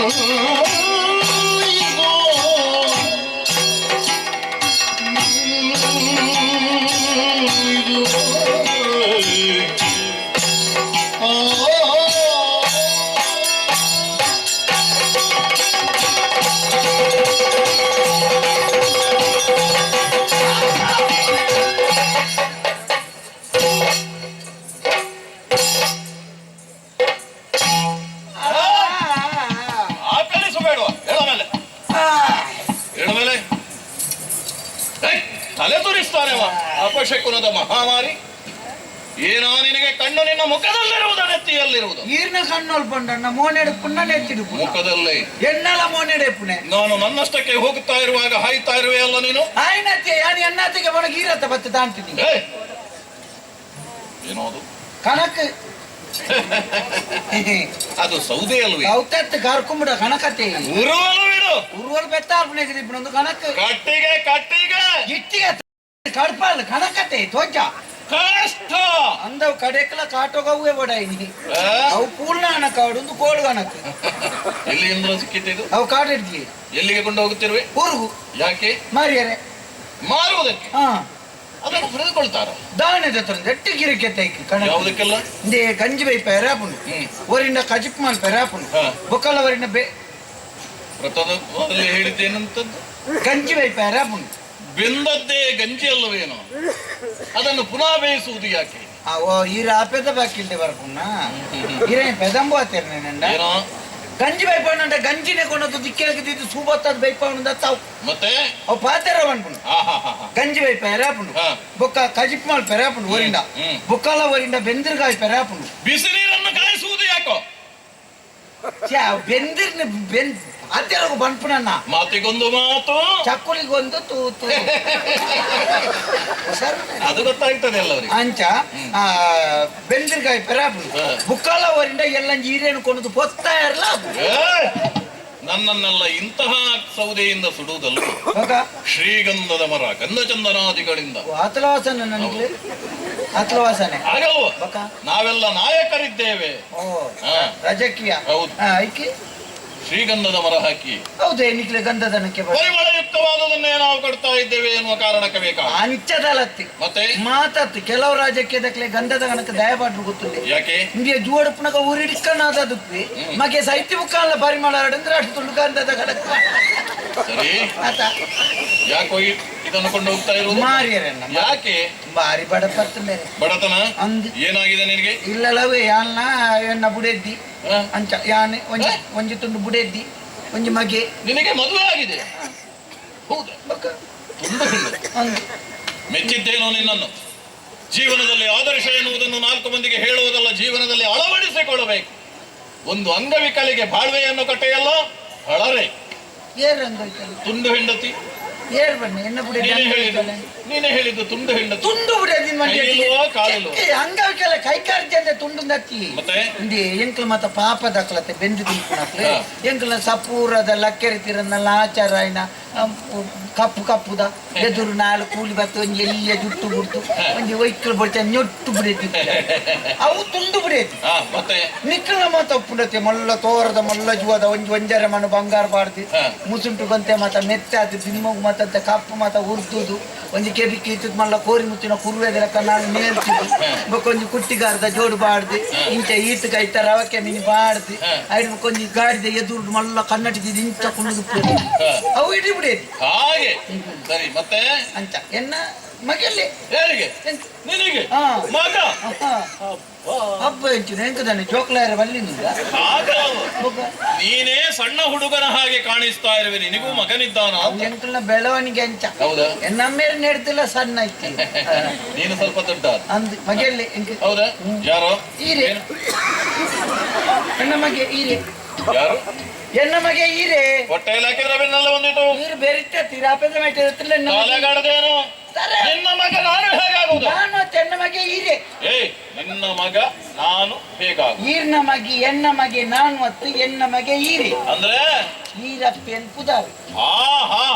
Oh, ಅಪಶಕುನದ ಮಹಾಮಾರಿ ಏನೋ ನಿನಗೆ ಕಣ್ಣು ನಿನ್ನ ಮುಖದಲ್ಲಿರುವುದು ನೆತ್ತಿಯಲ್ಲಿರುವುದು. ಈರ್ನ ಕಣ್ಣೋಲ್ ಬಂಡಣ್ಣ ಮೋನೆಡೆ ಪುಣ್ಣ ನೆತ್ತಿಡು ಮುಖದಲ್ಲಿ. ಎನ್ನಲ ಮೋನೆಡೆ ಪುಣೆ. ನಾನು ನನ್ನಷ್ಟಕ್ಕೆ ಹೋಗುತ್ತಾ ಇರುವಾಗ ಹಾಯ್ತಾ ಇರುವೆ ಅಲ್ಲ ನೀನು? ಆಯ್ನತ್ತೆ ಯಾನಿ ಎನ್ನಾತಿಗೆ ಬಣ ಗೀರತ್ತ ಬತ್ತೆ ತಾಂತೀನಿ ಏನೋದು ಏನೋ ಅದು? ಕಣಕ್. ಅದು ಸೌದೆ ಅಲ್ವೇ? ಅವತ್ತತ್ತು ಕರ್ಕೊಂಬಿಡ ಕಣಕತೆ. ಉರುವಲು ಬಿಡು. ಉರುವಲ್ ಬೆತ್ತಾರ್ಪಣೆ ಒಂದು ಕಣಕ್. ಕಟ್ಟಿಗೆ ಕಟ್ಟಿಗೆ. ಇಟ್ಟಿಗೆ ಕಡ್ಪಲ್ ಕಣಕತೆ ಧ್ವಜ. ಕಷ್ಟ. ಅಂದವ್ ಕಡೆಕಲ ಕಾಟೋಗವೇ ಬಡಾಯಿನಿ ಆ? ಅವು ಪೂರ್ಣ ಹಣಕ ಅವಡೊಂದು ಕೋಡು ಕಣಕ್ ಎಲ್ಲಿ ಇಂದ್ರ ಇದು? ಅವು ಕಾಡಿಡ್ಲಿ. ಎಲ್ಲಿಗೆ ಕೊಂಡು ಹೋಗುತ್ತಿರುವೆ? ಊರ್ಗು. ಯಾಕೆ? ಮಾರಿಯರೆ. ಮಾರುವುದಕ್ಕೆ? ಹಾ. ಅದನ್ನು ಪಡೆದುಕೊಳ್ತಾರ ದಾವಣದ ಹತ್ರ ಎಟ್ಟಿ ಗಿರಿಕೆ ತೈಕಿ ಕಣ ಯಾವುದಕ್ಕೆಲ್ಲ? ಇಂದೆ ಗಂಜಿ ಬೈ ಪೆರಾಪುಂಡು ಹ್ಮ್. ಓರಿಂದ ಕಜಿಪ್ ಮಾಲ್ ಪೆರಾಪುಂಡು ಹಾ. ಬೊಕ್ಕಲ ವರಿನ ಬೆ ವ್ರತದ ಹೇಳಿದ್ದೇನಂತದ್ದು? ಗಂಜಿ ಬೈ ಪೆರಾಪುಂಡು ಬೆಂದದ್ದೇ ಗಂಜಿ ಅಲ್ಲವೇನು ಅದನ್ನು ಪುನಃ ಬೇಯಿಸುವುದು ಯಾಕೆ? ಓ ಈರ ಪೆದ ಬಾಕಿಲ್ದೆ ಬರ್ಕುಣ್ಣ ಈರ ಪೆದಂಬು ಆತೇನೆ ನಂಡ. ಏನೋ? ಗಂಜಿ ಬೈಪಾಣ ಅಂತ ಗಂಜಿನೇ ಕೊಂಡದ್ದು ದಿಕ್ಕಿಯಾಗಿದ್ದು ಸೂಬತ್ತದ ಬೈಪಾಣ ತಾವು ಮತ್ತೆ? ಅವು ಪಾತೆರ ಬಂದ್ಬಿಡು. ಗಂಜಿ ಬೈ ಪೆರಾಪುಂಡು. ಬೊಕ್ಕ ಕಜಿಪ್ ಮಾಲ್ ಪೆರಾಪುಂಡು ಹ್ಮ್. ಬೊಕ್ಕಲ ವರಿಂದ ಬೆಂದಿರ್ಗಾಯಿ ಪೆರಾಪುಂಡು ಬಿಸಿ ನೀರನ್ನು ಕಾಯಿಸುವುದು ಯಾಕೋ? ಬೆಂದಿರ್ನ ಬೆನ್ ಅತ್ತೆರಗು ಬಂಪಣ್ಣ ಮಾತಿಗೊಂದು ಮಾತು. ಚಕ್ಕುಲಿಗೊಂದು ತೂತು. ಅದು ಗೊತ್ತಾಗ್ತದೆ ಎಲ್ಲವರಿಗೆ ಅಂಚ ಆ, ಬೆಂದಿರ್ಗಾಯಿ ಬುಕ್ಕಾಲ ಅವರಿಂದ ವರಿಂದ ಎಲ್ಲ ಜೀರೇನು ಕೊಂಡದು ಪೊತ್ತಾ ಇರಲ್ಲ ನನ್ನನ್ನೆಲ್ಲ ಇಂತಹ ಸೌದೆಯಿಂದ ಸುಡುವುದಲ್ಲ. ಶ್ರೀಗಂಧದ ಮರ ಗಂಧಚಂದನಾದಿಗಳಿಂದ. ಅತಲವಾಸನ ವಾಸನೆ ನನಗೆ. ಅತಲವಾಸನೆ ಆಗಲ್ವ ನಾವೆಲ್ಲ ನಾಯಕರಿದ್ದೇವೆ. ರಾಜಕೀಯ. ಹೌದು. ಶ್ರೀಗಂಧದ ಮರ ಹಾಕಿ. ಹೌದು ಏನಿಕ್ಲೆ ಗಂಧದನಕ್ಕೆ ಪರಿಮಳಯುಕ್ತವಾದದನ್ನೇ ನಾವು ಕೊಡ್ತಾ ಇದ್ದೇವೆ ಎನ್ನುವ ಕಾರಣಕ್ಕೆ ಬೇಕಾ? ಅನಿಚ್ಚದಲತ್ತಿ ಮತ್ತೆ? ಮಾತತ್ತಿ ಕೆಲವು ರಾಜಕೀಯದಕ್ಲೆ ಗಂಧದ ಗಣಕ ದಯಪಾಟ್ರು ಗೊತ್ತಿಲ್ಲ ಯಾಕೆ? ಇಂಡಿಯ ಜೋಡಪ್ಪನಗ ಊರಿಡಿಕ್ಕನಾದದುಪ್ಪಿ ಮಗೆ ಸಾಹಿತ್ಯ ಮುಖಾಲ ಪರಿಮಳ ಅಂದ್ರೆ ಅಷ್ಟು ತುಂಡು ಗಂಧದ ಗಣಕ ಸರಿ. ಯಾಕೋ ಇದನ್ನು ಕೊಂಡು ಹೋಗ್ತಾ ಮಾರಿಯರನ್ನ ಯಾಕೆ? ಬಾರಿ ಬಡಪತ್ತ ಮೇಲೆ. ಬಡತನ? ಅಂದ್ ಏನಾಗಿದೆ ನಿನಗೆ? ಇಲ್ಲಲವೇ ಯಾಲ್ನ ಎನ್ನ ಬುಡೆದ್ದಿ? ಅಂಚ ಯಾನೆ ಒಂಜಿ ಒಂಜಿ ತುಂಡು ಬುಡೆದ್ದಿ ಒಂಜಿ ಮಗೆ. ನಿನಗೆ ಮದುವೆ ಆಗಿದೆ. ಹೌದು. ತುಂಬ ಮೆಚ್ಚಿದ್ದೇನೋ ನಿನ್ನನ್ನು. ಜೀವನದಲ್ಲಿ ಆದರ್ಶ ಎನ್ನುವುದನ್ನು ನಾಲ್ಕು ಮಂದಿಗೆ ಹೇಳುವುದಲ್ಲ ಜೀವನದಲ್ಲಿ ಅಳವಡಿಸಿಕೊಳ್ಳಬೇಕು. ಒಂದು ಅಂಗವಿಕಲಿಗೆ ಬಾಳ್ವೆಯನ್ನು ಕಟ್ಟೆಯಲ್ಲ ಅಳರೆ. ತುಂಡು ಹೆಂಡತಿ ಏರ್ ಬನ್ನಿ ನೀನೇ ಹೇಳಿದ್ದು. ನೀನೇ ಹೇಳಿದ್ದು ತುಂಡು ಹೆಣ್ಣು ತುಂಡು ಬುಡೆದ್ದಿ ಕೈಯಿಲ್ವೋ, ಕಾಲಿಲ್ವೋ? ಹಂಗಕ್ಕೆಲ್ಲ ಕೈ ಕಾರ್ಜಂದೆ ತುಂಡು ದತ್ತಿ ಮತ್ತೆ? ಇಂದಿ ಎಂಕ್ಲ ಮತ್ತ ಪಾಪ ದಕ್ಲತೆ ಬೆಂದು ತಿನ್ಕೊಳಕ್ಲೆ ಹಾ. ಎಂಕ್ಲ ಸಪೂರದ ಲಕ್ಕೆರಿ ತಿರನ್ನಲ್ಲ ಆಚಾರ ಆಯ್ನ ಅಮ್, ಕಪ್ಪು ಕಪ್ಪುದ ಎದುರು ನಾಲ್ ಕೂಲಿ ಬತ್ತು ಒಂಜಿ ಎಲ್ಲಿಯ ಜುಟ್ಟು ಬಿಡ್ತು ಒಂಜಿ ವೈಕಲ್ ಬಿಡ್ತ ನೊಟ್ಟು ಬಿಡೈತಿ ಅವು ತುಂಡು ಬಿಡೈತಿ. ನಿಕ್ಕಲ ಮಾತ ಒಪ್ಪುಂಡತೆ ಮಲ್ಲ ತೋರದ ಮಲ್ಲ ಜುವದ ಒಂಜಿ ಒಂಜರ ಮನ ಬಂಗಾರ ಬಾಡ್ತಿ. ಮುಸುಂಟು ಗಂತೆ ಮಾತ ಮೆತ್ತೆ ಅದು ದಿಮ್ಮಗು ಮಾತಂತ ಕಪ್ಪು ಮಾತ ಉರ್ದುದು. ಒಂಜಿ ಕೆಬಿ ಕೀತದ ಮಲ್ಲ ಕೋರಿ ಮುತ್ತಿನ ಕುರುವೆದ ಲೆಕ್ಕ ನಾನು ಮೇಲ್ತಿದ್ದು ಬೊಕ್ಕ ಒಂಜಿ ಕುಟ್ಟಿಗಾರದ ಜೋಡು ಬಾಡ್ದು ಇಂಚ ಈತ ಕೈತ ರವಕ್ಕೆ ಮೀನು ಬಾಡ್ದು. ಐದು ಕೊಂಜಿ ಗಾಡಿದ ಎದುರು ಮಲ್ಲ ಕನ್ನಡಿದ ಇಂಚ ಕುಣಿದು. ಅವು ಇಡಿ ಹಾಗೆ. ಸರಿ ಮತ್ತೆ? ಅಂತ ಎನ್ನ? ಮಗಲ್ಲಿ. ಯಾರಿಗೆ? ನಿನಗೆ? ಹಾ. ಮಗ. ಹಬ್ಬ ಜೋಕ್ಲಾಯರ ಬಲ್ಲಿನಿಂದ ಹಾಗಲ್ಲ. ಬೊಕ್ಕ ನೀನೇ ಸಣ್ಣ ಹುಡುಗನ ಹಾಗೆ ಕಾಣಿಸ್ತಾ ಇರುವೆ. ನಿನಗೂ ಮಗನಿದ್ದಾನ? ಅವು ಎಂಕಲ್ನ ಬೆಳವಣಿಗೆ ಅಂಚ. ಹೌದಾ? ನಮ್ಮೇಲೆ ನೆಡ್ತಿಲ್ಲ ಸಣ್ಣ ಐತಿ. ನೀನು ಸ್ವಲ್ಪ ದೊಡ್ಡ ಅಂದ್ ಮಗಲ್ಲಿ ಎಂಕ. ಹೌದಾ? ಯಾರೋ? ಈರೆ ಏನು? ಮಗೆ ಈರೆ ಯಾರು? ಎನ್ನ ಮಗೆ ಈರೆ ಹೊಟ್ಟೆಯಲ್ಲಿ ಹಾಕಿದ್ರೆ ಬೆನ್ನೆಲ್ಲ ಬಂದಿಟ್ಟು ನೀರು ಬೆರಿತ ತೀರಾಪದ ಮಗೆ. ಕಾಲಗಾಡದೇನು. ನಿನ್ನ ಮಗ ನಾನು ಹೇಗಾಗುವುದು? ನಾನು ತೆನ್ನ ಮಗೆ ಈರೆ ಏಯ್ ನಿನ್ನ ಮಗ ನಾನು ಹೇಗಾಗು ಈರ್ನ ಮಗೆ ಎನ್ನ ಮಗೆ ನಾನು ಮತ್ತು ಎನ್ನ ಮಗೆ ಈರಿ. ಅಂದ್ರೆ? ಈರಪ್ಪೆನ್ ಹಾ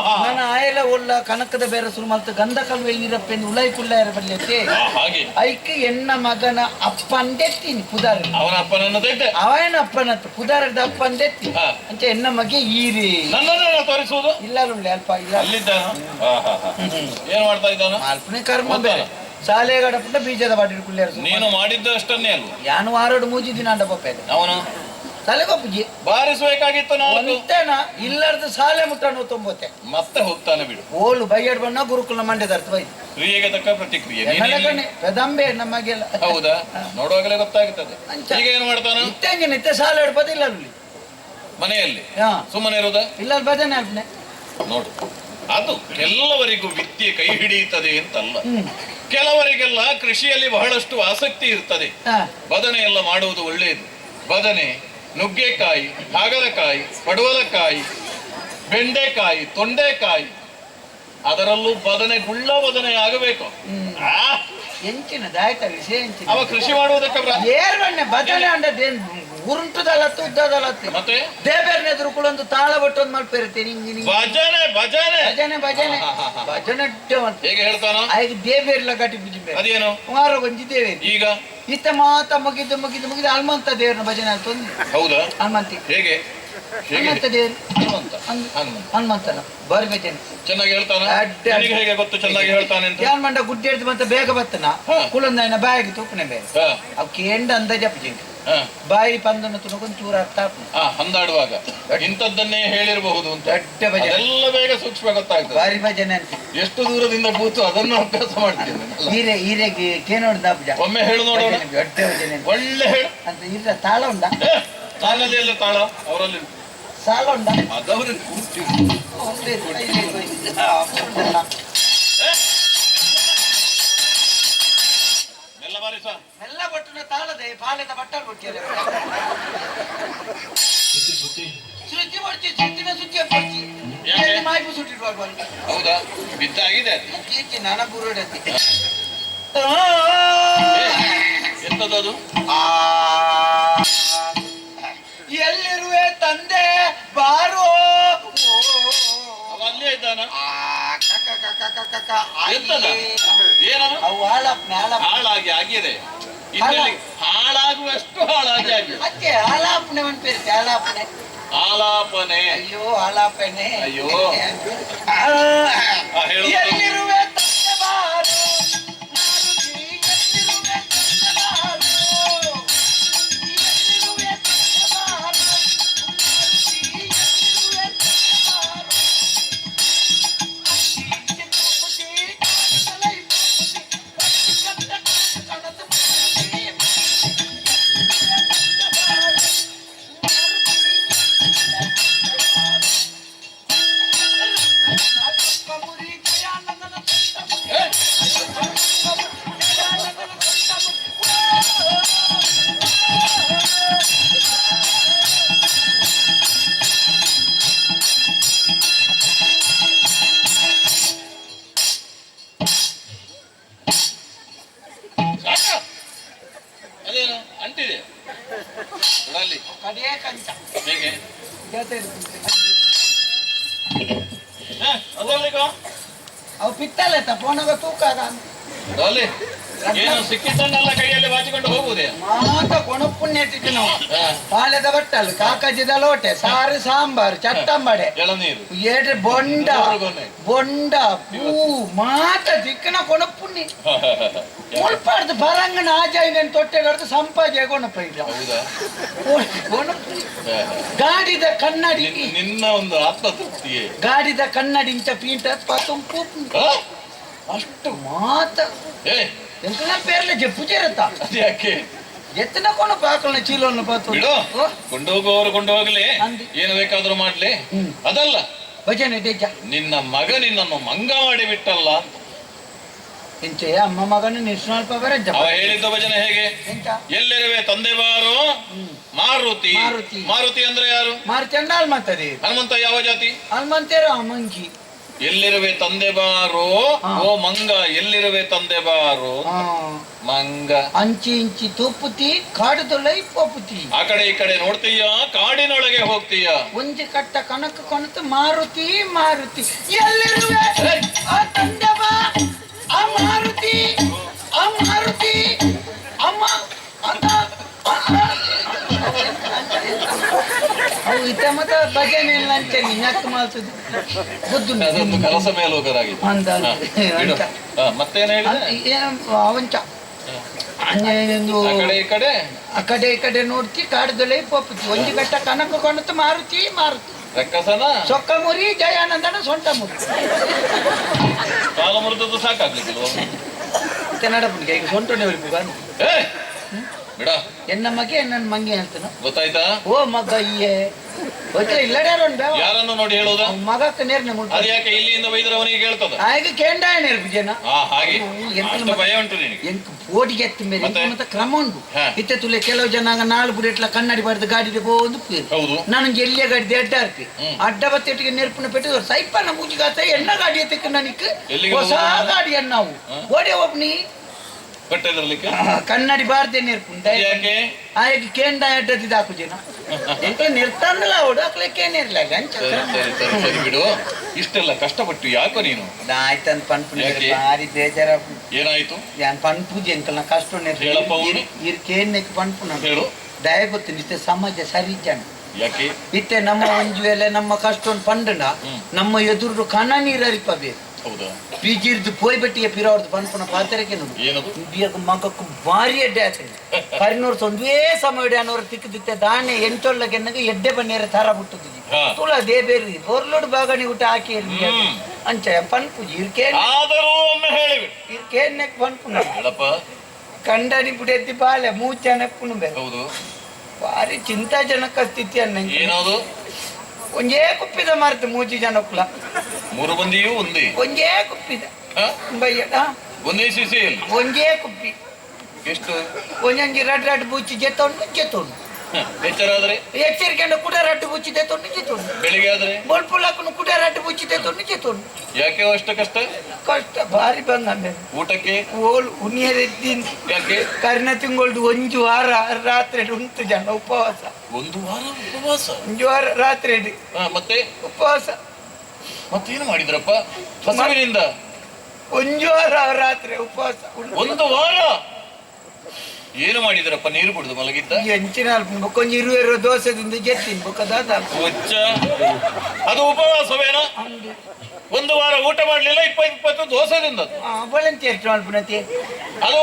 ಹಾ. ನನ್ನ ಆಯಲ ಒಳ್ಳ ಕನಕದ ಬೇರಸುರು ಮತ್ತು ಗಂಧ ಕಲ್ವೆ ಈರಪ್ಪೆನ್ ಉಲೈ ಕುಳ್ಳಾಯರ ಬಲ್ಲೆತ್ತೆ ಹಾ, ಹಾಗೆ. ಐಕೆ ಎನ್ನ ಮಗನ ಅಪ್ಪಂದೆತ್ತೀನಿ ಪುದಾರ್ ಅವನ ಅಪ್ಪನನ್ನು ತೆಗ್ದೆ. ಅವನ ಅಪ್ಪನ ಪುದಾರದ ಅಪ್ಪಂದೆತ್ತಿ ಹಾ. ಅಂತ ಎನ್ನ ಮಗೆ ಈರಿ. ನನ್ನನ್ನು ತೋರಿಸುವುದು? ಇಲ್ಲ ಉಳ್ಳೆ ಅಲ್ಪ ಇಲ್ಲ. ಅಲ್ಲಿದ್ದಾನ. ಏನ್ ಮಾಡ್ತಾ ಇದ್ದಾನ? ಅಲ್ಪನೆ ಕರ್ಮ ಬೇರೆ. ಶಾಲೆ ಗಡಪುಟ್ಟ ಬೀಜದ ಬಾಡಿ ಕುಳ್ಳಾರ ನೀನು ಮಾಡಿದ್ದು ಅಷ್ಟನ್ನೇ ಅಲ್ಲ ಯಾನು ವಾರೋಡು ಮೂಜಿ ದಿನ ಅಂಡ ಪಪ್ಪ ಅವನು? ತಲೆಗೊಪ್ಪುಜಿ ಬಾರಿಸಬೇಕಾಗಿತ್ತು ನಾವು. ಒಂಟೇನ ಇಲ್ಲರ್ದು ಶಾಲೆ ಮುಟ್ಟನು ತೊಂಬತ್ತೆ. ಮತ್ತೆ ಹೋಗ್ತಾನೆ ಬಿಡು. ಓಲು ಬೈಯಡ್ ಬಣ್ಣ ಗುರುಕುಲ ಮಂಡ್ಯದ ಅರ್ಥ ಬೈ. ಕ್ರಿಯೆಗೆ ತಕ್ಕ ಪ್ರತಿಕ್ರಿಯೆ. ನೀನು ಪ್ರದಂಬೆ ನಮಗೆಲ್ಲ. ಹೌದಾ? ನೋಡುವಾಗಲೇ ಗೊತ್ತಾಗುತ್ತದೆ. ಈಗ ಏನು ಮಾಡ್ತಾನೆ? ಇತ್ತಂಗೆ ನಿತ್ಯ ಶಾಲೆ ಹಿಡ್ಬೋದು ಅಲ್ಲಿ? ಮನೆಯಲ್ಲಿ? ಸುಮ್ಮನೆ ಇರುದ ಇಲ್ಲ ಭಜನೆ ಅಲ್ಪನೆ ನೋಡು. ಅದು ಎಲ್ಲವರಿಗೂ ವಿದ್ಯೆ ಕೈ ಹಿಡಿಯುತ್ತದೆ ಅಂತಲ್ಲ. ಕೆಲವರಿಗೆಲ್ಲ ಕೃಷಿಯಲ್ಲಿ ಬಹಳಷ್ಟು ಆಸಕ್ತಿ ಇರ್ತದೆ. ಬದನೆ ಎಲ್ಲ ಮಾಡುವುದು ಒಳ್ಳೆಯದು ಬದನೆ ನುಗ್ಗೆಕಾಯಿ ಹಾಗಲಕಾಯಿ ಪಡುವಲಕಾಯಿ ಬೆಂಡೆಕಾಯಿ ತೊಂಡೆಕಾಯಿ ಅದರಲ್ಲೂ ಬದನೆ ಗುಳ್ಳ ಬದನೆ ಆಗಬೇಕು. ಹ್ಮ್. ಆ, ಎಂಚಿನ ದಾಯ್ತ ವಿಷಯ ಎಂಚಿನ ಅವ ಕೃಷಿ ಮಾಡುವುದಕ್ಕೆ ಬ್ರ- ಏರ್ ಬಣ್ಣೆ ಭಜನೆ ಅಂಡದೇನ್ ಉರುಂಟುದಲ್ಲತ್ತು ಉದ್ದದಲ್ಲತ್ತು ಮತ್ತೆ? ದೇಬೇರ್ನ ಎದುರು ಕುಳೊಂದು ತಾಳ ಬಟ್ಟೊಂದು ಮಲ್ಪಿರುತ್ತೆ ನಿಂಗೆ ನಿಂಗೆ. ಭಜನೆ ಭಜನೆ. ಭಜನೆ ಭಜನೆ. ಹಾ, ಹಾ, ಹಾ. ಭಜನೆ ಅಡ್ಡೆ ಮಾಡ್ತಾರೆ ಹೇಗೆ ಹೇಳ್ತಾನ? ಆಯ್ಕೆ ದೇಬೇರ್ಲ ಗಟ್ಟಿ ಬಿಜಿಬೇರೆ ಅದೇನು? ಕುಮಾರ ದೇವೇರಿ ಈಗ? ಇತ್ತ ಮಾತ ಮುಗಿದು ಮುಗಿದು ಮುಗಿದು ಹನುಮಂತ ದೇವ್ರನ ಭಜನೆ ಅಂತ ಒಂದು ಹೌದಾ? ಹನುಮಂತಿ. ಹೇಗೆ? ಹೇಗೆ. ಹನುಮಂತ. ಹನುಮಂತನ. ಬಾರಿ ಭಜನೆ ಚೆನ್ನಾಗಿ ಹೇಳ್ತಾನ. ಅಡ್ಡ- ನಿನಗೆ ಹೇಗೆ ಗೊತ್ತು? ಚೆನ್ನಾಗಿ ಹೇಳ್ತಾನೆ ಅಂತ. ಯಾನ್ ಮಂಡ ಗುಡ್ಡೆ ಹಿಡ್ದು ಮತ್ತೆ ಬೇಗ ಬತ್ತನ? ಹಾ. ಕುಳಂದಾಯನ ಬಾಯಿಗೆ ತುಪ್ಪನೆ ಬೇರೆ ಹಾ, ಅವಕ್ಕೆ ಎಂಡ ಅಂದಾಜ ಅಪ್ಪಜಿಂಗ್ ಹಾ, ಬಾಯಿ ಪಂದನ ತುಣಕೊಂಡ್ ಚೂರ ಆಗ್ತಾ ಹಾ, ಹಂದಾಡುವಾಗ ಇಂಥದ್ದನ್ನೇ ಹೇಳಿರಬಹುದು ಅಂತ. ದೊಡ್ಡ ಭಜನೆ. ಅದೆಲ್ಲ ಬೇಗ ಸೂಕ್ಷ್ಮ ಗೊತ್ತಾಗ್ತದೆ. ಬಾರಿ ಭಜನೆ ಅಂತ. ಎಷ್ಟು ದೂರದಿಂದ ಕೂತು ಅದನ್ನು ಅಭ್ಯಾಸ ಮಾಡ್ತೀನಿ ನಾನಲ್ಲ. ಹೀರೆ ಹೀರೆಗೆ ಕೇನೋಡ್ದ ಒಮ್ಮೆ ಹೇಳು ನೋಡೋಣ. ಭಜನೆ ದೊಡ್ಡ ಭಜನೆ ಅಂತ. ಒಳ್ಳೆ ಹೇಳು. ಅಂತ ಇಲ್ಲ ತಾಳ ಉಂಡ ಏ, ತಾಳ. ಅವರಲ್ಲಿ ಸಾಲ ಬೈದು. ಆ. ಮೆಲ್ಲ ಎಲ್ಲ ಬಟ್ಟನ ತಾಳದೆ ಪಾಲೆದ ಬಟ್ಟಲ್ ಕೊಟ್ಟಿದ್ದಾರೆ ಸುದ್ದಿ ಮಾಡ್ತಿ ಸುದ್ದಿನ ಸುದ್ದಿ ಮಾಡ್ತಿ? ಮಾಯ್ಪು ಸುಟ್ಟಿಡುವಾಗ ಹೌದಾ? ಬಿದ್ದಾಗಿದೆ ಕೀರ್ತಿ ನಾನ ಏ, ಎಂತದದು? ಎಲ್ಲಿರುವೆ ತಂದೆ? ಬಾರೋ. ಅಲ್ಲೇ ಇದ್ದಾನ? ಹಾಳಪ್ನೆ ಹಾಳಪ್ನೆ ಹಾಳಾಗಿ ಆಗಿದೆ. ಹಾಳಾಗುವಷ್ಟು ಹಾಳಾಗಿ ಆಗಿದೆ. ಆಲಾಪನೆ ಒಂದು ಪೇರ್ತೆ ಹಾಳಾಪನೆ ಆಲಾಪನೆ ಅಯ್ಯೋ ಆಲಾಪನೆ ಅಯ್ಯೋ. ಎಲ್ಲಿರುವೆ ಮುಪ್ಪುಣ್ಣ ಇಟ್ಟಿದ್ದು ನಾವು. ಪಾಲೆದ ಬಟ್ಟಲು ಕಾಕಜಿದ ಲೋಟೆ ಸಾರು ಸಾಂಬಾರ್ ಚಟ್ಟಂಬಡೆ. ಎಳನೀರು. ಬೊಂಡ ಬೊಂಡ ಪೂ ಮಾತ ದಿಕ್ಕನ ಕೊಣಪುಣ್ಣಿ ಮುಳ್ಪಾಡ್ದು ಬರಂಗನ ಆಜಾಯಿನ ತೊಟ್ಟೆ ಕಡ್ದು ಸಂಪಾಜಿ ಕೊಣಪ ಇಲ್ಲ. ಗಾಡಿದ ಕನ್ನಡಿ. ನಿನ್ನ ಒಂದು ಆತ್ಮತೃಪ್ತಿಯೇ. ಗಾಡಿದ ಕನ್ನಡಿ ಇಂಚ ಪೀಂಟ ಪತ್ತೊಂಪು ಅಷ್ಟು ಮಾತ ಎಂತ ಪೇರ್ಲೆ ಜಪ್ಪು ಸೇರತ್ತಾ ಯಾಕೆ ಎತ್ತನ ಕೊಣ ಪಾಕಲ್ನ ಚೀಲವನ್ನು ಪಾತು ಬಿಡು. ಓ, ಕೊಂಡು ಹೋಗುವವರು ಕೊಂಡು ಹೋಗ್ಲಿ ಅಂದಿ. ಏನು ಬೇಕಾದ್ರೂ ಮಾಡ್ಲಿ. ಅದಲ್ಲ. ಭಜನೆ ದೇಜ ನಿನ್ನ ಮಗ ನಿನ್ನನ್ನು ಮಂಗ ಮಾಡಿ ಬಿಟ್ಟಲ್ಲ. ಎಂಚೆ ಅಮ್ಮ ಮಗನ ನಿರ್ಸ್ನಾಲ್ಪ ಬರ ಅವ ಹೇಳಿದ್ದ ಭಜನೆ ಹೇಗೆ? ಎಲ್ಲಿರುವೆ ತಂದೆ ಬಾರು? ಮಾರುತಿ. ಮಾರುತಿ. ಮಾರುತಿ ಅಂದ್ರೆ ಯಾರು? ಮಾರಿ ಚಂಡಾಲ್ ಮಾತದೆ ಹನುಮಂತ ಯಾವ ಜಾತಿ? ಹನುಮಂತೇರ ಅಮ್ಮಂಕಿ ಎಲ್ಲಿರುವೆ ತಂದೆ ಬಾರು? ಓ ಮಂಗ ಎಲ್ಲಿರುವೆ ತಂದೆ ಬಾರು? ಮಂಗ. ಅಂಚಿ ಇಂಚಿ ತೋಪುತಿ ಕಾಡು ತೊಳೆ ಪೋಪುತಿ ಆ ಕಡೆ ಈ ಕಡೆ ನೋಡ್ತೀಯ? ಕಾಡಿನೊಳಗೆ ಹೋಗ್ತೀಯ? ಒಂಜಿ ಕಟ್ಟ ಕಣಕ ಕೊಣತು ಮಾರುತಿ ಮಾರುತಿ. ಎಲ್ಲಿರುವೆ? ಆ ತಂದೆವ ಆ ಮಾರುತಿ ಆ ಮಾರುತಿ. ಅಮ್ಮ ಅಂತ ಅವು ಇತ್ತ ಭಜನೆ ಅಂತ ಅದೊಂದು ಕಲಸ ಅಂತ ಹೇಳಿದೆ? ಅವಂಚ. ಆ ಕಡೆ ಈ ಕಡೆ? ಆ ಕಡೆ ಈ ಕಡೆ ನೋಡ್ತಿ ಕಾಡ್ದೊಲೆ ಪೋಪುತಿ ಒಂಜಿ ಕಟ್ಟ ಕನಕ ಕೊಣತು ಮಾರುತಿ ಮಾರುತಿ. ರಕ್ಕಸನ? ಸೊಕ್ಕ ಮುರಿ ಜಯಾನಂದನ ಸೊಂಟ ಮುರಿ ಕಾಲ ಮುರಿದದ್ದು ಸಾಕಾಗ್ಲಿಕ್ಕಿಲ್ವ? ಮತ್ತೆ ನಡಪುಣಿಗೆ ಈಗ ಬಿಡ. ಎನ್ನ ಮಗೆ ನನ್ನ ಮಂಗೆ ಹೇಳ್ತಾನ ಗೊತ್ತಾಯ್ತಾ? ಓ ಮಗ ಅಯ್ಯೇ ಗೊತ್ತಿಲ್ಲ ಇಲ್ಲಡ್ಯಾರ ಯಾರನ್ನು ನೋಡಿ ಮಗಕ್ಕ ಅದು ಯಾಕೆ ಇಲ್ಲಿಂದ ಬೈದ್ರೆ ಅವನಿಗೆ ಕೇಳ್ತದ? ಆಗ ಕೇಂಡಾಯ ನೇರ್ಪು ಜನ ಹಾ ಹಾಗೆ. ಹ್ಮ್, ಎಂತ ಅಷ್ಟು ಮತ್ತೆ? ಭಯ ಉಂಟು ನಿನಗೆ. ಎಂಕ್ ಬೋಡಿಗೆ ಎತ್ತ ಮೇಲೆ ಮತ್ತೆ? ಮತ್ತೆ ಕ್ರಮ ಉಂಟು. ಇತ್ತೆ ತುಲೆ ಕೆಲವು ಜನ ನಾಲ್ಕು ಕನ್ನಡಿ ಬಡ್ದು ಗಾಡಿಗೆ ಹೋದು ಪೀರು ಹೌದು. ನಾನು ಎಲ್ಲಿಯ ಗಾಡಿ ಅಡ್ಡ ಇರ್ತಿ ಅಡ್ಡ ಬತ್ತಿಟ್ಟಿಗೆ ನೆರ್ಪುನ ಪೆಟ್ಟು ಸೈಪನ ಮೂಜಿಗಾತ ಎಣ್ಣ ಗಾಡಿ ಎತ್ತಕ್ಕೆ ನನಗೆ? ಹೊಸ ಗಾಡಿಯನ್ನ ಗಾಡಿ ನಾವು. ಓಡಿ ಓಡೆ ಒಬ್ನಿ ಕಟ್ಟೆದರ್ಲಿಕ್ಕೆ ಕನ್ನಡಿ ಬಾರ್ದೆ ನೆರ್ಪುಂಡ ಯಾಕೆ? ಆಯ್ಕೆ ಕೇಂಡ ಅಡ್ಡದಿದ್ದು ಹಾಕು ಜನ? ಎಂತ ನಿರ್ತಾಂಡಲ್ಲ ಅವಡು ಅಕ್ಲೆ ಕೇನಿರ್ಲ ಗಂಚ. ಸರಿ ಸರಿ ಸರಿ ಬಿಡು. ಇಷ್ಟೆಲ್ಲ ಕಷ್ಟಪಟ್ಟು ಯಾಕೋ ನೀನು? ಆಯ್ತಂತ ಪನ್ಪು? ಭಾರಿ ಬೇಜಾರ ಏನಾಯ್ತು? ಯಾನ್ ಪನ್ಪೂಜೆ ಅಂಕಲ್ ಕಷ್ಟ ಹೇಳಪ್ಪ ಅವ್ನು. ಇರ್ ಕೇನ್ನಕ್ಕೆ ಪನ್ಪು ನಾನು ಹೇಳು. ದಯ ಗೊತ್ತು ನಿತ್ಯ ಸಮಾಜ ಸರಿ ಜನ ಯಾಕೆ? ಇತ್ತೆ ನಮ್ಮ ಒಂಜು ನಮ್ಮ ಕಷ್ಟ ಪಂಡ ಪಂಡನ ನಮ್ಮ ಎದುರು ಕಣ ನೀರು ಹರಿಪಬೇಕು. ಹೌದಾ? ಪಿಜಿರ್ದು ಪೋಯ್ ಬಟ್ಟಿಗೆ ಪಿರಾವ್ದು ಪನ್ಪುನ ಪಾತ್ರಕ್ಕೆ ಏನದು? ಬಿಯಗ ಮಗಕ್ಕೂ ಭಾರಿ ಎಡ್ಡೆ ಆತದೆ ಕರಿನೂರು ಒಂದೇ ಸಮಯ ಅನ್ನೋರು ತಿಕ್ಕದಿತ್ತೆ ದಾನೆ ಎಂಟೊಳ್ಳ ಎನ್ನಗೆ ಎಡ್ಡೆ ಬನ್ನೇರ ತರ ಬಿಟ್ಟದ್ದು. ತುಳ ದೇ ಬೇರೆ ಹೊರ್ಲೋಡು ಬಾಗಣಿ ಊಟ ಹಾಕಿ. ಅಂಚ ಪನ್ಪುಜಿ ಇರ್ಕೆ ಆದರೂ ಒಮ್ಮೆ ಇರ್ಕೇನ್ನಕ್ಕೆ ಪನ್ಪುನ ಹೇಳಪ್ಪ. ಕಂಡನಿ ಬಿಡೆತ್ತಿ ಬಾಳೆ ಮೂಚನೆ ಪುಣ್ಬೆ ಹೌದು. ಭಾರಿ ಚಿಂತಾಜನಕ ಸ್ಥಿತಿ ಅನ್ನಂಗೆ ಏನದು? ಒಂಜೇ ಕುಪ್ಪಿದ ಮಾರ್ತೆ ಮೂಜಿ ಜನಕ್ಕುಲ ಮೂರು ಮಂದಿಯೂ ಒಂದೇ? ಒಂಜೇ ಕುಪ್ಪಿದ. ಹ? ಬಯ್ಯಡ ಒಂದೇ ಸಿಸಿಯಲ್ಲಿ? ಒಂಜೇ ಕುಪ್ಪಿ. ಎಷ್ಟು? ಒಂಜೊಂಜಿ ರಡ್ ರಡ್ ಬೂಚಿ ಜೆತ್ತೊಂಡು ಜೆತ್ತೊಂಡು ಎಚ್ಚರಾದ್ರೆ ಎಚ್ಚರಿಕೆಂಡು ಕುಡ ಬುಚ್ಚಿದೆ ಬುಚ್ಚಿ ಜೆತ್ತೊಂಡು ಜೆತ್ತೊಂಡು ಬೆಳಿಗ್ಗೆ ಆದ್ರೆ? ಬೊಲ್ಪುಲಕ್ಕನು ಕುಡ ರಡ್ಡು ಬುಚ್ಚಿದೆ ಜೆತ್ತೊಂಡು ಜೆತ್ತೊಂಡು ಯಾಕೆ ಅಷ್ಟು ಕಷ್ಟ? ಕಷ್ಟ ಭಾರಿ ಬಂದ ಊಟಕ್ಕೆ? ಓಲ್ ಉನಿಯರೆದ್ದಿನ್ ಯಾಕೆ? ಕರ್ಣ ತಿಂಗಳದು ಒಂದು ವಾರ ರಾತ್ರಿ ಉಂಟು ಜನ ಉಪವಾಸ. ಒಂದು ವಾರ ಉಪವಾಸ? ಒಂದು ವಾರ ರಾತ್ರಿ ಮತ್ತೆ? ಉಪವಾಸ. ಮತ್ತೇನು ಮಾಡಿದ್ರಪ್ಪ? ಹಸುವಿನಿಂದ? ಒಂದು ವಾರ ರಾತ್ರಿ ಉಪವಾಸ. ಒಂದು ವಾರ? ಏನು ಮಾಡಿದ್ರಪ್ಪ? ನೀರು ಕುಡಿದು ಮಲಗಿದ್ದ? ಎಂಚಿನ ಹೆಂಚಿನ ಅಲ್ಪ ಇರುವ ದೋಸೆದಿಂದ ದೋಸೆದಿಂದ ಬೊಕ್ಕ ದಾದ. ಹುಚ್ಚ. ಅದು ಉಪವಾಸವೇನ? ಒಂದು ವಾರ ಊಟ ಮಾಡ್ಲಿಲ್ಲ ಇಪ್ಪತ್ತು ಇಪ್ಪತ್ತು ದೋಸೆದಿಂದ ಎಷ್ಟು ಮಾಡ್ಬಿಡತಿ ಅದು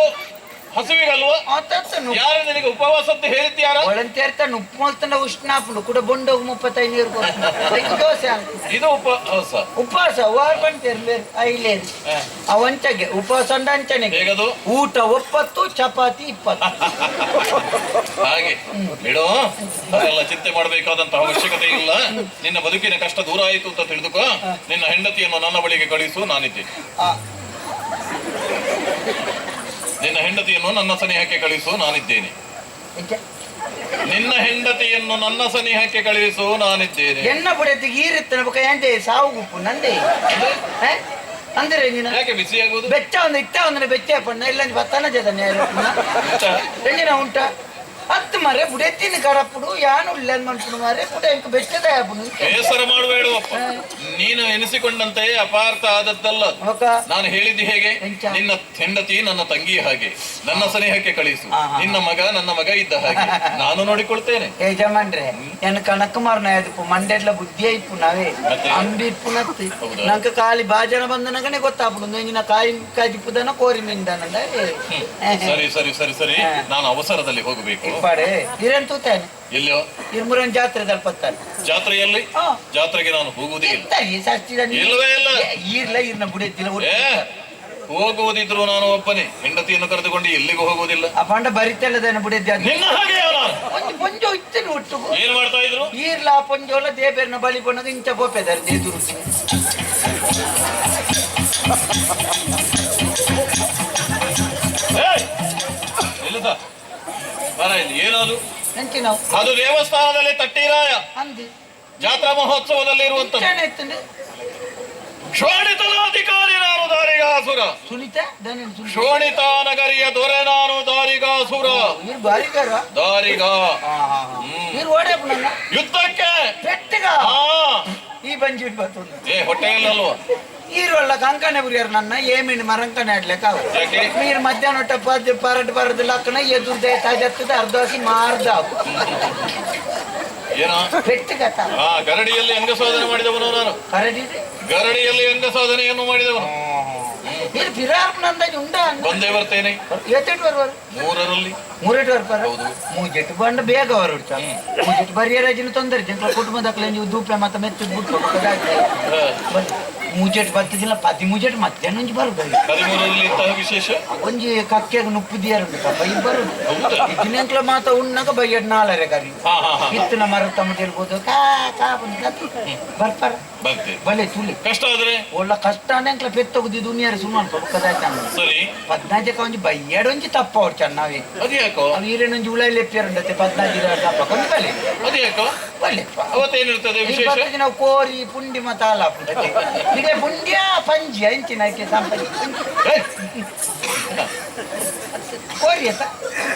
ಹಸುವಿಗಲ್ವಾ? ಯಾರು ನಿನಗೆ ಉಪವಾಸ ಅಂತ ಹೇಳಿದ್ದು ಯಾರ ವಾಲಂಟಿಯರ್ ತನ್ನ ಉಪ್ಪು ಮಲ್ತನ ಉಷ್ಣಾಪುಡು ಕೂಡ ಬೊಂಡೋಗು ಮುಪ್ಪತ್ತೈದು ನೀರು ಕೊಡು. ದೋಸೆ ಇದು ಉಪವಾಸ. ಉಪವಾಸ ವಾರ ಬಂತೇರು ಐಲೇ ಅವಂಚಗೆ ಉಪವಾಸ ಅಂಡ ಅಂಚನೆಗೆ ಹೇಗದು? ಊಟ ಒಪ್ಪತ್ತು ಚಪಾತಿ ಇಪ್ಪತ್ತು. ಹಾಗೆ. ಬಿಡು. ಅದೆಲ್ಲ ಚಿಂತೆ ಮಾಡಬೇಕಾದಂತ ಅವಶ್ಯಕತೆ ಇಲ್ಲ. ನಿನ್ನ ಬದುಕಿನ ಕಷ್ಟ ದೂರ ಆಯಿತು ಅಂತ ತಿಳಿದುಕೋ. ನಿನ್ನ ಹೆಂಡತಿಯನ್ನು ನನ್ನ ಬಳಿಗೆ ಕಳಿಸು ನಾನಿದ್ದೇನೆ. ನಿನ್ನ ಹೆಂಡತಿಯನ್ನು ನನ್ನ ಸನಿಹಕ್ಕೆ ಕಳಿಸು ನಾನಿದ್ದೇನೆ. ನಿನ್ನ ಹೆಂಡತಿಯನ್ನು ನನ್ನ ಸನಿಹಕ್ಕೆ ಕಳಿಸು ನಾನಿದ್ದೇನೆ. ಎನ್ನ ಬುಡತಿಗೆ ಈರಿತ್ತನ ಬೊಕ್ಕ ಎಂದೆ ಸಾವು ಗುಪ್ಪು ನಂದೆ? ಅಂದ್ರೆ ನೀನು? ಯಾಕೆ ಬಿಸಿಯಾಗುವುದು ಬೆಚ್ಚ ಒಂದು ಇತ್ತ ಒಂದು ಬೆಚ್ಚ ಪಣ್ಣ ಇಲ್ಲ ಬತ್ತನ ಉಂಟಾ? ಉಂಟ? ಹತ್ತು ಮರೆ ಬುಡೆತ್ತಿನ ಕಡಪುಡು ಯಾನು ಇಲ್ಲ ಮನ್ಪುಡು ಮರೆ. ಬುಡ ಎಂಕ ಬೆಚ್ಚದ ಬೇಸರ ಮಾಡಬೇಡುವಪ್ಪ ನೀನು ಎನಿಸಿಕೊಂಡಂತೆ ಅಪಾರ್ಥ ಆದದ್ದಲ್ಲ. ನಾನು ಹೇಳಿದ್ದು ಹೇಗೆ? ನಿನ್ನ ಹೆಂಡತಿ ನನ್ನ ತಂಗಿ ಹಾಗೆ. ನನ್ನ ಸ್ನೇಹಕ್ಕೆ ಕಳಿಸು. ನಿನ್ನ ಮಗ ನನ್ನ ಮಗ ಇದ್ದ ಹಾಗೆ. ನಾನು ನೋಡಿಕೊಳ್ತೇನೆ. ಯಜಮಾನ್ರೆ ಎನ್ನ ಕಣಕ್ಕ ಮಾರ್ನ ಆಯ್ತು ಮಂಡೆಡ್ಲ ಬುದ್ಧಿ ಐಪು ನಾವೇ? ಅಂಬಿ ಇಪ್ಪು ನತ್ತಿ ಕಾಲಿ ಬಾಜನ ಬಂದನಗನೆ ಗೊತ್ತಾಗ್ಬಿಡು. ನಂಗಿನ ಕಾಯಿ ಕಾಜಿಪ್ಪುದನ ಕೋರಿ ನಿಂದ ಸರಿ ಸರಿ ಸರಿ ಸರಿ. ನಾನು ಅವಸರದಲ್ಲಿ ಹೋಗಬೇಕು. ಇರಂತೂ ಇಲ್ಲೋ ಎಲ್ಲಿಯೋ? ಇರ್ಮುರನ್ ಜಾತ್ರೆ ತಲುಪತ್ತಾನೆ ಜಾತ್ರೆಯಲ್ಲಿ? ಹಾ. ಜಾತ್ರೆಗೆ ನಾನು ಹೋಗುವುದೇ ಇಲ್ಲ. ಇರ್ನ ಸಷ್ಟಿದ ಇಲ್ಲವೇ ಇಲ್ಲ. ಈರ್ಲ ಈರ್ನ ಬುಡೆತ್ತಿಲ್ಲ ಏ ಹೋಗುವುದಿದ್ರು ನಾನು ಒಪ್ಪನೆ ಹೆಂಡತಿಯನ್ನು ಕರೆದುಕೊಂಡು ಎಲ್ಲಿಗೂ ಹೋಗುವುದಿಲ್ಲ. ಆ ಪಂಡ ಬರಿತಲ್ಲದೇನು ಬುಡೆದ್ದ ನಿನ್ನ ಹಾಗೆ ಯಾರು? ಒಂದು ಪೊಂಜೋ ಇತ್ತೇನೆ ಒಟ್ಟು ಏನ್ ಮಾಡ್ತಾ ಇದ್ರು? ಈರ್ಲ ಆ ಪೊಂಜೋಲ ದೇಬೇರ್ನ ಬಲಿ ಪೊಣ್ಣಗ ಇಂಚ ಬೋಪೆದಾರೆ ದೇದುರು ಏಯ್! ನಿಲ್ಲಿಸ. ಏನದು ಅದು ದೇವಸ್ಥಾನದಲ್ಲಿ ತಟ್ಟಿರಾಯ. ಜಾತ್ರಾ ಮಹೋತ್ಸವದಲ್ಲಿ ಇರುವಂತ ಶೋಣಿತನಾಧಿಕಾರಿ ನಾನು ದಾರಿಗಾಸುರ. ಶೋಣಿತ ನಗರಿಯ ದೊರೆ ನಾನು ದಾರಿಗಾಸುರ. ದಾರಿಗ. ಯುದ್ಧಕ್ಕೆ? ಬಂಜಿ ಬರ್ತದೆ. ಏ ಕಂಕಣೆ ಉರಿಯರು ನನ್ನ ಏಮಿನ ಮರಂಕಣೆ ಆಡ್ಲಿಕ್ಕೆ ಅವ ಯಾಕೆ? ಮಧ್ಯಾಹ್ನ ಒಟ್ಟ ಪದ್ದು ಪರಡ್ ಪರದ್ ಲಕ್ಕಣ ಎದುರ್ದೆ ತಾಜತ್ತದ ಅರ್ಧಾಸಿ ಮಾರ್ದ ಗರಡಿಯಲ್ಲಿ ಹೆಂಗ ಸಾಧನೆ ಮಾಡಿದವನು ನಾನು. ಗರಡಿಯಲ್ಲಿ ಅಂಗ ಸಾಧನೆಯನ್ನು ಮಾಡಿದವನು ಇಲ್ಲಿ ಬಿರಾರ್ಪನ ಅಂದಾಜು ಉಂಡ ಒಂದೇ ಬರ್ತೇನೆ. ಎತ್ತಿಟ್ಟು ಬರುವರು ಮೂರರಲ್ಲಿ. ಮೂರಿಟ್ಟು ಬರ್ಬಾರ ಹೌದು. ಮೂಜಿಟ್ಟು ಬಂದು ಬೇಗ ಅವರು ಮೂಜಿಟ್ಟು ಬರಿಯ ರಾಜಿನ ತೊಂದರೆ. ಜನರ ನೀವು ಮತ್ತೆ ಆ, ಬರ್ತಿದ್ದಿಲ್ಲ ಬತ್ತಿದಿಲ್ಲ ಪದಿ ಮೂಜೆಟ್ಟು ಮಧ್ಯಾಹ್ನ నుంచి ಬರುದು. ಹದಿಮೂರರಲ್ಲಿ ಇಂತಹ ವಿಶೇಷ? ಒಂಜಿ ಕಕ್ಕೆಗೆ ನುಪ್ಪು ದಿಯಾರುಂಡು ಕಪ್ಪ ಇಬ್ಬರು. ಹೌದಾ? ಇದ್ದಿನೆಂಕ್ಲ ಮಾತ ಉಣ್ಣಾಗ ಬೈಯಡ್ ನಾಲರೆ ಕರಿ. ಇತ್ತಿನ ಮರ ತಮ್ಮ ಇರ್ಬೋದು ಕಾ ಕಾ ಬಂದು ಬರ್ತಾರ. ಬಲೆ ತುಳಿ ಕಷ್ಟ ಆದ್ರೆ? ಒಳ್ಳ ಕಷ್ಟ ಅಂಕ್ಲ ಪೆತ್ತೋಗುದಿ ದುನಿಯಾರ ಸುಮಾರು ಪಕ್ಕದಾಯ್ತಾನ ಸರಿ. ಪದ್ನಾಜಕ ಒಂಜಿ ಬೈಯಡ್ ಒಂಜಿ ತಪ್ಪ ಅವ್ರು ಚೆನ್ನಾಗಿ. ಅದ್ಯಾಕೋ ಅವು ಈರೇನೊಂಜಿ ಉಳ ಲೆಪ್ಪಿಯರುಂಡತೆ ಪದ್ನಾಜಿ ತಪ್ಪ. ಕೊಂಡು ಬಲೆ. ಅದ್ಯಾಕೋ ಬಲೆ ಅವತ್ತೇನಿರ್ತದೆ ವಿಶೇಷ? ನಾವು ಕೋರಿ ಪುಂಡಿ ಮತ ಅಲ್ಲ ಈಗ ಪುಂಡ್ಯ ಪಂಜಿ ಅಂಚಿನ ಆಯ್ಕೆ ಸಂಪಂಜಿ ಕೋರಿ ಆಯ್ತಾ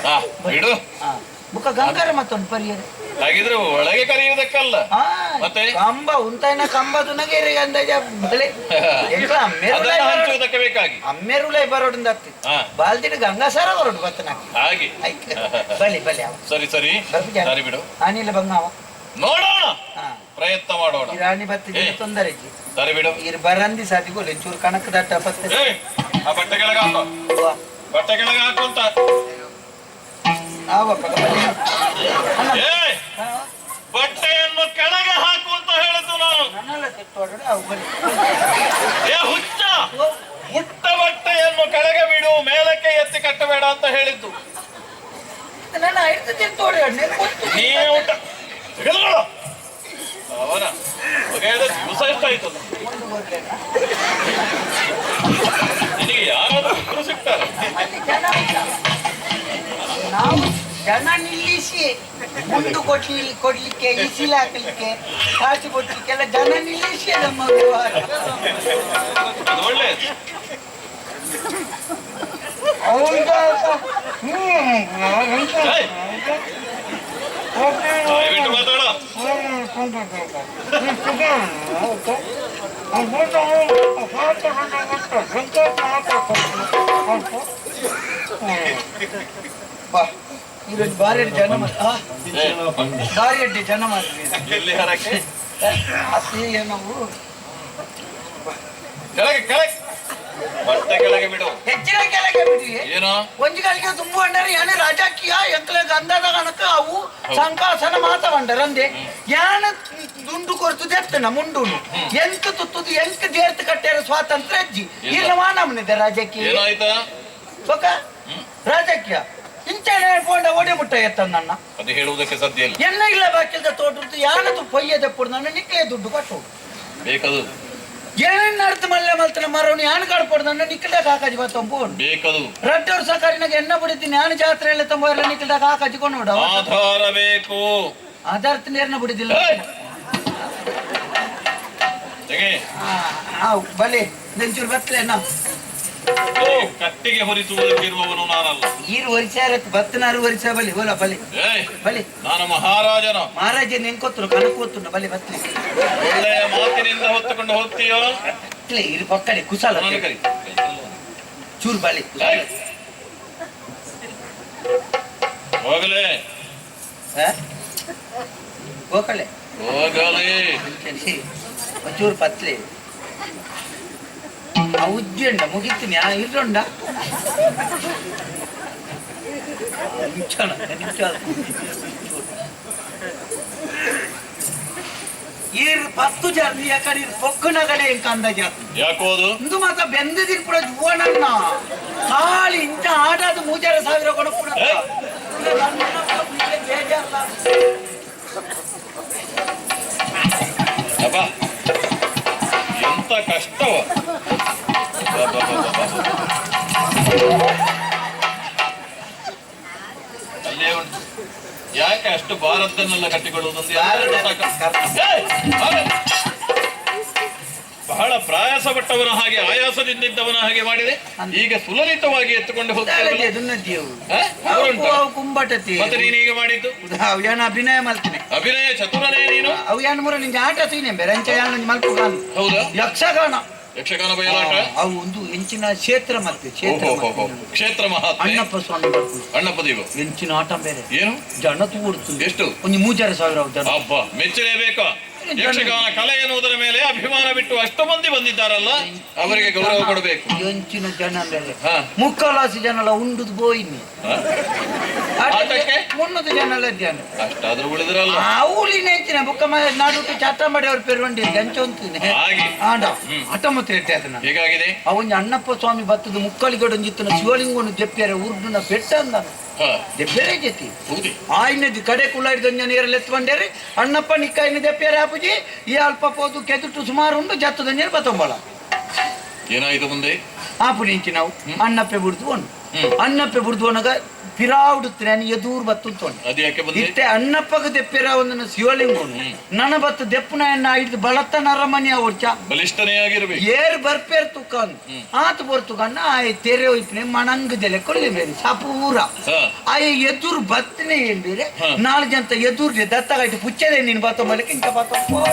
ಆ, ಬಿಡು. ಹಾ. ಬುಕ್ಕ ಗಂಗಾರ ಮತ್ತೊಂದು ಪರಿಹಾರ ಹಾಗಿದ್ರೆ ಒಳಗೆ ಕರೆಯುವುದಕ್ಕಲ್ಲ. ಆ, ಮತ್ತೆ? ಕಂಬ ಉಂತಾಯ್ನ ಕಂಬ ತುನಗೇರಿ ಅಂದಾಜ ಬಲೆ. ಎಂಕ್ಲ ಅದನ್ನ ಬರೋಡು- ಹಂಚುವುದಕ್ಕೆ ಬೇಕಾಗಿ. ಅಮ್ಮೇರುಲೈ ಬರೋಡಿಂದ ಆಗ್ತದೆ. ಹಾ ಬಾಲ್ದಿನ ಗಂಗಾಸಾರ ಬರೋಡು ಬತ್ತನ ಹಾಗೆ. ಬಲಿ ಬಲಿ ಅವ. ಸರಿ ಸರಿ? ಸರಿ ಬಿಡು. ಆನಿಲ್ಲ ಬಂಗಾವ. ನೋಡೋಣ. ಪ್ರಯತ್ನ ಮಾಡೋಣ. ರಾಣಿ ಬತ್ತಿಗೆ. ತೊಂದರೆ ಸರಿ ಬಿಡು. ಇರ್ ಬರಂದಿ ಸಾದಿಗೋಲ್ ಚೂರು ಕಣಕ್ಕೆ ದಟ್ಟ ಪತ್ತೆ ಆ ಬಟ್ಟೆ ಕೆಳಗೆ ಹಾಕು. ಬಟ್ಟೆ ಕೆಳಗೆ ಹಾಕು ಅಂತ. ಬಟ್ಟೆಯನ್ನು ಕೆಳಗೆ ಹಾಕು ಅಂತ ಹೇಳಿದ್ದು ನಾನು. ನನ್ನೆಲ್ಲ ತೆತ್ತೋಡು ಅವು ಬಲಿ ಏ ಹುಚ್ಚ. ಮುಟ್ಟ ಬಟ್ಟೆಯನ್ನು ಕೆಳಗೆ ಬಿಡು ಮೇಲಕ್ಕೆ ಎತ್ತಿ ಕಟ್ಟಬೇಡ ಅಂತ ಹೇಳಿದ್ದು. ನನ್ನ ಐದು ತೆತ್ತೋಡು ನೆನ್ಪು ನಿನಗೆ ಯಾರಾದ್ರೂ ಸಿಗ್ತಾರೆ ನಾವು ಜನ ನಿಲ್ಲಿಸಿ ಮುಂದು ಕೊಡ್ಲಿ ಕೊಡ್ಲಿಕ್ಕೆ ಇಸಿಲ್ ಹಾಕ್ಲಿಕ್ಕೆ ಕಾಸು ಕೊಡ್ಲಿಕ್ಕೆಲ್ಲ ಜನ ನಿಲ್ಲಿಸಿ ನಮ್ಮ ವ್ಯವಹಾರ ಅದು ಹೌದಾ? ದಯವಿಟ್ಟು ಮಾತಾಡ. ಬಾ. ಇವತ್ತು ಬಾರಿ ಜನ ಅಡ್ಡಿ ಜನ ಹರಕ್ಕೆ ಅತಿ ನಾವು ಕೆಳಗೆ ಕೆಳಗೆ. ಬಟ್ಟೆ ಕೆಳಗೆ ಬಿಡು. ಹೆಚ್ಚಿನ ಕೆಳಗೆ ಬಿಡಿ. ಏನೋ? ಒಂಜಿಗಳಿಗೆ ತುಂಬ ಅಂಡರೆ ಯಾನೆ ರಾಜಕೀಯ ಎಂಕ್ಲೆ ಗಂಧದ ಕಣಕ ಅವು ಸಂಕಾಸನ ಮಾತವಂಡರ ಅಂದೆ. ಯಾನ ದುಂಡು ಕೊರ್ತು ದೇರ್ತನ ಮುಂಡುನು. ಎಂತ ತುತ್ತುದು ಎಂತ ದೇರ್ತ ಕಟ್ಟೆರ ಸ್ವಾತಂತ್ರ್ಯ ಅಜ್ಜಿ. ಇಲ್ಲ. ಮಾನವನಿದೆ ರಾಜಕೀಯ. ಏನಾಯ್ತಾ? ಬೊಕ ರಾಜಕೀಯ. ಇಂಚನೆ ಪೋಂಡ ಓಡಿ ಮುಟ್ಟ ಎತ್ತನ್ನ ಅದು ಹೇಳುವುದಕ್ಕೆ ಸಾಧ್ಯ ಇಲ್ಲ. ಎನ್ನ ಇಲ್ಲ ಬಾಕಿಲ್ದ ತೋಟದ್ದು ಯಾನದು ಪೊಯ್ಯದ ಪುಡ್ ನನ್ನ ನಿಕ್ಲೆ ದುಡ್ಡು ಕೊಟ್ಟು ಬೇಕದು. ಏನೇನ್ ಮಲ್ತನ ಮರವಣಿ ಯಾನ್ ಕಾಡ್ಪೊಡ್ ನನ್ನ ಕಾಕಾಜಿ ಬತ್ತಂಪೋನ್ ಬೇಕದು. ರಟ್ಟವ್ರ ಸಕಾರಿನಾಗ ಎನ್ನ ಬಿಡಿದ್ದೀನಿ ಯಾನ್ ಜಾತ್ರೆ ಎಲ್ಲ ತಂಬ ಎಲ್ಲ ನಿಕ್ಕಿದಾಗ ಹಾಕಚ್ಕೊಂಡು ನೋಡ. ಆಧಾರ ಬೇಕು ಆಧಾರ ನೀರ್ನ ಬಿಡಿದಿಲ್ಲ. ಬಲಿ ನೆಂಚೂರು ಬತ್ತಲೆ ನಾ ಓ, ಕಟ್ಟಿಗೆ ಹೊರಿಸುವುದಕ್ಕಿರುವವನು ನಾನಲ್ಲ. ಈರು ವರ್ಷ ಬತ್ತನಾರು ವರ್ಷ ಬಲಿ ಹೋಲ ಬಲಿ ಬಲಿ ನಾನು ಮಹಾರಾಜನ. ಮಹಾರಾಜ ನೆನ್ಕೊತ್ರು ಕನಕೋತ್ರು ಬಲಿ ಬತ್ತಲೆ ಒಳ್ಳೆಯ ಮಾತಿನಿಂದ ಹೊತ್ತುಕೊಂಡು ಹೋಗ್ತೀಯೋ? ಇಟ್ಲೆ ಇರು ಪಕ್ಕಡೆ ಕುಶಾಲ. ಚೂರು ಬಲಿ ಹೋಗಲೇ. ಹೋಗಲೇ. ಹೋಗಲೇ. ಚೂರು ಪತ್ಲೆ ಆ ಉಜ್ಜಂಡ ಮುಗಿತೀನಿ ಆ ಇರ್ರೊಂಡ ನಿಂಚೋಣ ನಿಂಚೋಣ ಈರ್ ಪತ್ತು ಜಾತಿ ಯಾಕಡೆ ಪೊಕ್ಕನ ಪೊಕ್ಕನಗಡೆ ಇಂಕ ಅಂದಾಜ ಯಾಕೋ ಅದು ಇಂದು ಮಾತ ಬೆಂದದಿರ್ ಕೂಡ ಜುವನನ್ನ ಕಾಳಿ ಇಂಚ ಆಡಾದ ಮೂಜಾರ ಸಾವಿರ ಎಂತ ಕಷ್ಟವ. ಅಲ್ಲೇ ಉಂಟು. ಯಾಕೆ ಅಷ್ಟು ಭಾರತನ್ನೆಲ್ಲ ಕಟ್ಟಿಕೊಳ್ಳುವುದೊಂದು. ಬಹಳ ಪ್ರಾಯಾಸಪಟ್ಟವನ ಹಾಗೆ ಆಯಾಸದಿಂದಿದ್ದವನ ಹಾಗೆ ಮಾಡಿದೆ. ಈಗ ಸುಲಲಿತವಾಗಿ ಎತ್ತುಕೊಂಡು ಹೋಗ್ತೇವೆ ಮತ್ತೆ ನೀನೀಗ ಮಾಡಿದ್ದು? ಅವು ಅಭಿನಯ ಮಾಡ್ತೀನಿ. ಅಭಿನಯ ಚತುರನೇ ನೀನು? ಅವ್ಯಾನ ಮೂರ ನಿಂಗೆ ಆಟ ಸೀನೆ ಬೆರಂಚಯಾನ ಹೌದು ಹೌದಾ? ಯಕ್ಷಗಾನ. ಯಕ್ಷಗಾನ ಬಯಲಾಟ? ಅವು ಒಂದು ಹೆಂಚಿನ ಕ್ಷೇತ್ರ ಮತ್ತೆ ಕ್ಷೇತ್ರ ಮತ್ತೆ. ಕ್ಷೇತ್ರ ಮಹಾತ್ಮೆ. ಅಣ್ಣಪ್ಪ ಸ್ವಾಮಿ ಬರ್ತಾರೆ. ಅಣ್ಣಪ್ಪ ದೇವ ಹೆಂಚಿನ ಆಟ ಬೇರೆ. ಏನು? ಜನ ತೂಡ್ತು ಎಷ್ಟು? ಒಂದು ಮೂಜಾರು ಸಾವಿರ ಜನ. ಹಬ್ಬ ಮೆಚ್ಚಲೇಬೇಕಾ. ಯಕ್ಷಗಾನ ಕಲೆ ಎನ್ನುವುದರ ಮೇಲೆ ಅಭಿಮಾನ ಬಿಟ್ಟು ಅಷ್ಟು ಮಂದಿ ಬಂದಿದ್ದಾರಲ್ಲ ಅವರಿಗೆ ಗೌರವ ಕೊಡಬೇಕು. ಯಂಚಿನ ಜನ ಮೇಲೆ. ಹಾ. ಮುಕ್ಕಾಲಾಸಿ ಜನ ಎಲ್ಲ ಉಂಡುದು ಬೋಯಿನಿ? ಆಟಕ್ಕೆ? ಮುನ್ನೂರು ಜನ ಎಲ್ಲ ಜನ. ಅಷ್ಟಾದ್ರೂ ಉಳಿದ್ರಲ್ಲ. ಅವಳಿ ನೆಂಚಿನ ಬುಕ್ಕ ನಾಡುಟ್ಟು ಚಾಟ ಮಾಡಿ ಅವ್ರ ಪೆರುವಂಡಿ ಗಂಚ ಅಂತೀನಿ ಹಾಗೆ. ಆಂಡ ಹತ್ತೊಂಬತ್ತು ಇಟ್ಟೆ ಅದನ್ನ. ಹೇಗಾಗಿದೆ? ಅವನ್ ಅಣ್ಣಪ್ಪ ಸ್ವಾಮಿ ಬತ್ತದ ಮುಕ್ಕಳಿಗಡೊಂಜಿತ್ತನ ಶಿವಲಿಂಗವನ್ನು ಜಪ್ಪಿಯಾರೆ ಉರ್ದುನ ಬೆಟ್ಟ ಅಂದ ಹೌದಿ. ಆಯ್ನದಿ ಕಡೆ ಕುಳ್ಳಾಡಿದ ನೀರಲ್ಲಿ ಎತ್ಕೊಂಡೇರಿ. ಅಣ್ಣಪ್ಪ ನಿಕ್ಕಾಯಿನ ಜಪ್ಪ್ಯಾರ ಆಪುಜಿ ಈ ಅಲ್ಪ ಪೋದು ಕೆದುಟು ಸುಮಾರು ಉಂಡು ಜತ್ತದ ನೀರು ಬತ್ತಂಬಳ. ಏನಾಯ್ತು ಮುಂದೆ? ಆಪು ನಿಂಚಿ ನಾವು. ಅಣ್ಣಪ್ಪೆ ಬಿಡ್ದು. ಅಣ್ಣಪ್ಪೆ ಬಿಡ್ದು ಒನಗ ಪಿರಾವುಡುತ್ತೀನಿ ಎದೂರ್ ಬತ್ತು ತೊಂಡು ಬಂದೆ? ಇತ್ತೆ ಅಣ್ಣಪ್ಪಗ ದೆಪ್ಪಿರ ಒಂದು ಶಿವಲಿಂಗನು ನನ್ನ ಬತ್ತು ದೆಪ್ಪನ ಎಣ್ಣ ಹಿಡಿದು ಬಳತ್ತ ನರಮನಿ ಅವಡ್ಚ ಏರ್ ಬರ್ಪೇರ್ ತುಕನ್ ಆತ ಬರ್ತುಕನ್ನ ಆಯ್ ತೆರೆ ಹೋಯ್ಪನೆ ಮಣಂಗ ಜಲೆ ಕೊಲ್ಲಿ ಬೇರೆ ಸಪೂರ. ಆಯ್ ಎದುರು ಬತ್ತನೆ ಏನ್ ಬೇರೆ? ಹಾ. ನಾಲ್ಕು ಜನ ಎದುರ್ ದತ್ತಗಾಯ್ತು ಪುಚ್ಚದೆ ನೀನು ಬತ್ತ ಮಲಕ ಇಂಕ ಬತ್ತ ಬರ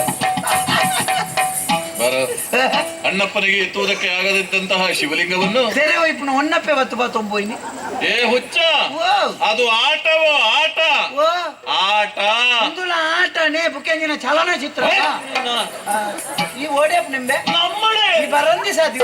ಅಣ್ಣಪ್ಪನಿಗೆ ಎತ್ತುವುದಕ್ಕೆ ಆಗದಿದ್ದಂತಹ ಶಿವಲಿಂಗವನ್ನು ತೆರೆ ವೈಪ್ನ ಒನ್ನಪ್ಪೆ ಬತ್ತು ಬಾ ತೊಂಬೋಯ್ನಿ ಏ ಹುಚ್ಚ ಅದು ಆಟವೋ ಆಟ? ಆಟ. ನೇ ಆಟನೇ ಬುಕೆಂಜಿನ ಚಲನಚಿತ್ರ ಈ ಓಡೇಪ್ ನಿಂಬೆ. ನಮ್ಮಳೆ. ಬರಂದಿ ಸಾಧ್ಯ.